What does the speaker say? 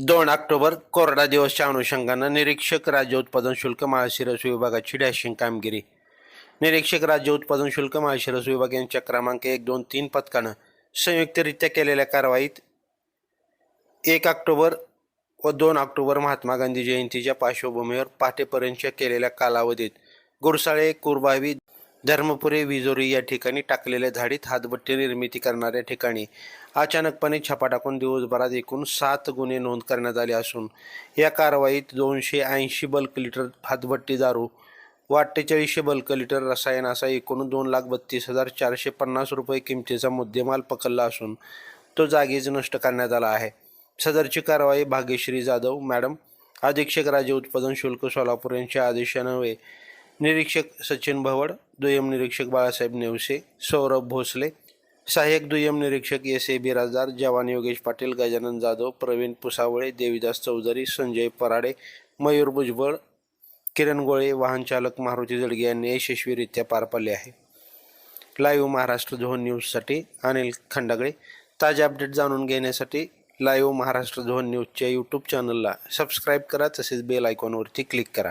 दोन ऑक्टोबर कोरडा दिवसच्या अनुषंगानं निरीक्षक राज्य उत्पादन शुल्क महाशिरस विभागाची डॅशिंग कामगिरी. निरीक्षक राज्य उत्पादन शुल्क महाशिरस विभाग यांच्या क्रमांक एक दोन तीन पथकानं संयुक्तरित्या केलेल्या कारवाईत एक ऑक्टोबर व दोन ऑक्टोबर महात्मा गांधी जयंतीच्या पार्श्वभूमीवर पहाटेपर्यंतच्या केलेल्या कालावधीत गुरसाळे कुरबावी धर्मपुरी विजोरी या ठिकाणी टाकलेल्या झाडीत हातभट्टी निर्मिती करणाऱ्या ठिकाणी अचानकपणे छापा टाकून दिवसभरात एकूण सात गुन्हे नोंद करण्यात आले असून या कारवाईत दोनशे ऐंशी बल्क लिटर हातभट्टी दारू व अठ्ठेचाळीसशे बल्क लिटर रसायन असा एकूण दोन लाख बत्तीस हजार चारशे पन्नास रुपये किमतीचा मुद्देमाल पकडला असून तो जागीच नष्ट करण्यात आला आहे. सदरची कारवाई भाग्यश्री जाधव मॅडम अधीक्षक राज्य उत्पादन शुल्क सोलापूर यांच्या आदेशान्वये निरीक्षक सचिन भवड दुय्यम निरीक्षक बाळासाहेब नेवसे सौरभ भोसले सहाय्यक दुय्यम निरीक्षक एस ए बिराजदार जवान योगेश पाटील गजानन जाधव प्रवीण पुसावळे देवीदास चौधरी संजय पराडे मयूर भुजबळ किरण गोळे वाहनचालक मारुती जडगे यांनी यशस्वीरित्या पार पाडले आहे. लाईव्ह महाराष्ट्र झोन न्यूजसाठी अनिल खंडागळे. ताजे अपडेट जाणून घेण्यासाठी लाईव्ह महाराष्ट्र झोन न्यूजच्या यूट्यूब चॅनलला सबस्क्राईब करा तसेच बेल आयकॉनवरती क्लिक करा.